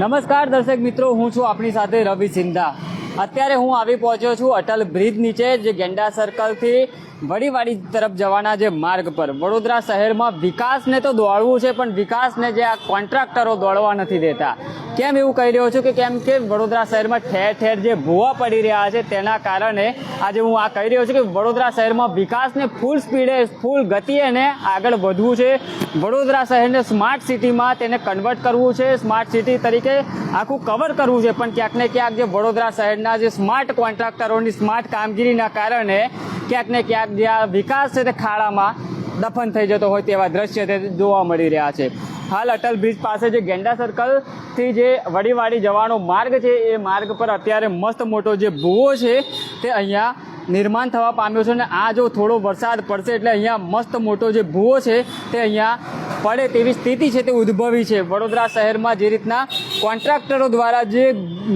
નમસ્કાર દર્શક મિત્રો, હું છું આપણી સાથે રવિ સિંધા. અત્યારે હું આવી પહોંચ્યો છું અટલ બ્રિજ નીચે, જે ગેંડા સર્કલથી વડીવાડી તરફ જવાના જે માર્ગ પર. વડોદરા શહેરમાં વિકાસને તો દોડવું છે, પણ વિકાસને જે આ કોન્ટ્રાક્ટરો દોડવા નથી દેતા. કેમ એવું કહી રહ્યો છું કે કેમ કે વડોદરા શહેરમાં ઠેર ઠેર જે ભૂવા પડી રહ્યા છે, તેના કારણે આજે હું આ કહી રહ્યો છું કે વડોદરા શહેરમાં વિકાસને ફૂલ સ્પીડે ફૂલ ગતિએ ને આગળ વધવું છે. વડોદરા શહેરને સ્માર્ટ સિટીમાં તેને કન્વર્ટ કરવું છે. સ્માર્ટ સિટી તરીકે આખું કવર કરવું છે. પણ ક્યાંક ને ક્યાંક જે વડોદરા શહેરના જે સ્માર્ટ કોન્ટ્રાક્ટરોની સ્માર્ટ કામગીરીના કારણે ક્યાંક ને ક્યાંક જે આ વિકાસ છે તે ખાડામાં દફન થઈ જતો હોય તેવા દ્રશ્ય તે જોવા મળી રહ્યા છે. હાલ અટલ બ્રિજ પાસે જે ગેંડા સર્કલથી જે વડીવાડી જવાનો માર્ગ છે, એ માર્ગ પર અત્યારે મસ્ત મોટો જે ભૂવો છે, તે અહીંયા નિર્માણ થવા પામ્યો છે અને આ જો થોડો વરસાદ પડશે એટલે અહીંયા મસ્ત મોટો જે ભૂવો છે, તે અહીંયા પડે તેવી સ્થિતિ છે તે ઉદ્ભવી છે. વડોદરા શહેરમાં જે રીતના કોન્ટ્રાક્ટરો દ્વારા જે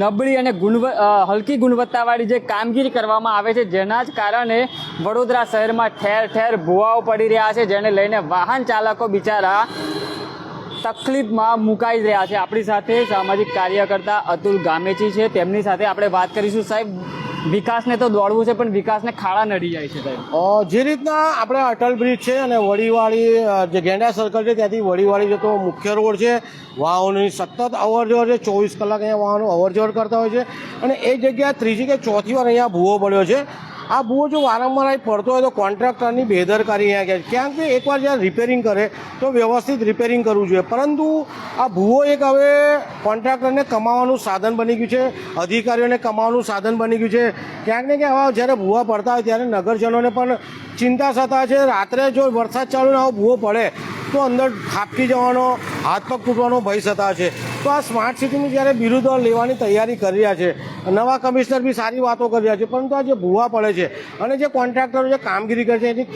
નબળી અને ગુણવ હલકી ગુણવત્તાવાળી જે કામગીરી કરવામાં આવે છે, જેના જ કારણે વડોદરા શહેરમાં ઠેર ઠેર ભૂવાઓ પડી રહ્યા છે, જેને લઈને વાહન ચાલકો બિચારા તકલીફમાં મુકાઈ રહ્યા છે. આપણી સાથે સામાજિક કાર્યકર્તા અતુલ ગામેચી છે. તેમની સાથે આપણે વાત કરીશું. સાહેબ વિકાસને તો દોડવું છે, પણ વિકાસને ખાડા નડી જાય છે જે રીતના આપણે અટલ બ્રિજ છે અને વડીવાળી જે ગેંડા સર્કલ છે, ત્યાંથી વડીવાળી જતો મુખ્ય રોડ છે, વાહનોની સતત અવર જવર છે, ચોવીસ કલાક અહીંયા વાહનો અવર જવર કરતા હોય છે અને એ જગ્યાએ ત્રીજી કે ચોથી વાર અહીંયા ભૂવો પડ્યો છે. આ ભૂવો જો વારંવાર અહીં પડતો હોય તો કોન્ટ્રાક્ટરની બેદરકારી અહીંયા કહે કારણ કે એકવાર જ્યારે રિપેરિંગ કરે તો વ્યવસ્થિત રિપેરિંગ કરવું જોઈએ. પરંતુ આ ભૂવો એક હવે કોન્ટ્રાક્ટરને કમાવાનું સાધન બની ગયું છે, અધિકારીઓને કમાવાનું સાધન બની ગયું છે. ક્યાંક ને ક્યાંક હવે જ્યારે ભૂવા પડતા હોય ત્યારે નગરજનોને પણ ચિંતા સતા છે. રાત્રે જો વરસાદ ચાલુ ને આવો ભૂવો પડે તો અંદર ખાપકી જવાનો, હાથ પગ તૂટવાનો ભય સતા છે. તો આ સ્માર્ટ સિટીની જ્યારે બિરુદો લેવાની તૈયારી કરી રહ્યા છે નવા કમિશનર બી સારી વાતો કરી રહ્યા છે પરંતુ આ જે ભૂવા પડે છે અને જે કોન્ટ્રાક્ટરો જે કામગીરી કરે છે એની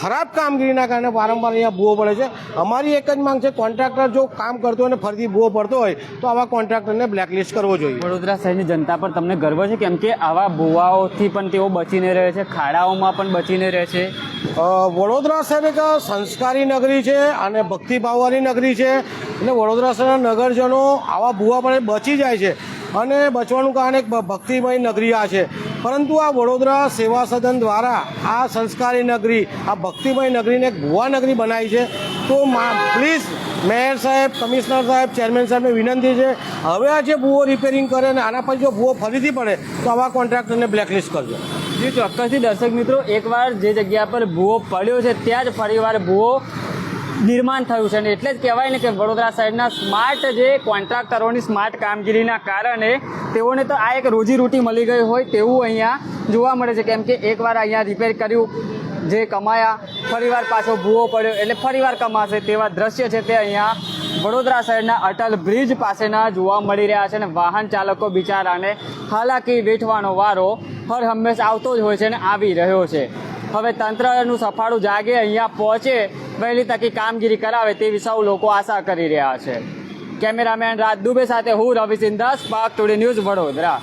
ખરાબ કામગીરીના કારણે વારંવાર અહીંયા ભૂવો પડે છે. અમારી એક જ માંગ છે કોન્ટ્રાક્ટર જો કામ કરતો હોય અને ફરીથી ભૂવો પડતો હોય તો આવા કોન્ટ્રાક્ટરને બ્લેકલિસ્ટ કરવો જોઈએ. વડોદરા શહેરની જનતા પર તમને ગર્વ છે કેમ કે આવા ભૂવાઓથી પણ તેઓ બચીને રહે છે ખાડાઓમાં પણ બચીને રહે છે? વડોદરા શહેર એક સંસ્કારી નગરી છે અને ભક્તિભાવવાળી નગરી છે. એટલે વડોદરા શહેરના નગરજનો આવા ભૂવા પણ બચી જાય છે. અને બચવાનું કારણ એક ભક્તિમય નગરી આ છે. પરંતુ આ વડોદરા સેવા સદન દ્વારા આ સંસ્કારી નગરી, આ ભક્તિમય નગરીને એક ભૂવા નગરી બનાવી છે. તો પ્લીઝ મેયર સાહેબ, કમિશનર સાહેબ, ચેરમેન સાહેબને વિનંતી છે, હવે આ જે ભૂવો રિપેરિંગ કરે અને આના પછી જો ભૂવો ફરીથી પડે, તો આવા કોન્ટ્રાક્ટરને બ્લેકલિસ્ટ કરજો. જે ચોક્કસથી દર્શક મિત્રો, એકવાર જે જગ્યા પર ભૂવો પડ્યો છે, ત્યાં જ ફરીવાર ભૂવો નિર્માણ થયું છે અને એટલે જ કહેવાય ને કે વડોદરા શહેરના સ્માર્ટ જે કોન્ટ્રાક્ટરોની સ્માર્ટ કામગીરીના કારણે તેઓને તો આ એક રોજીરોટી મળી ગઈ હોય તેવું અહીંયા જોવા મળે છે. કેમ કે એકવાર અહીંયા રિપેર કર્યું, જે કમાયા, ફરીવાર પાછો ભૂવો પડ્યો, એટલે ફરીવાર કમાશે તેવા દ્રશ્ય છે તે અહીંયા વડોદરા શહેરના અટલ બ્રિજ પાસેના જોવા મળી રહ્યા છે અને વાહન ચાલકો બિચારાને હાલાકી વેઠવાનો વારો હર હંમેશ આવતો જ હોય છે અને આવી રહ્યો છે. હવે તંત્રનું સફાળું જાગે, અહીંયા પહોંચે વહેલી તકી કામગીરી કરાવે તેવી સૌ લોકો આશા કરી રહ્યા છે. કેમેરામેન રાજ દુબે સાથે હું Ravi Sindha spark today news Vadodara.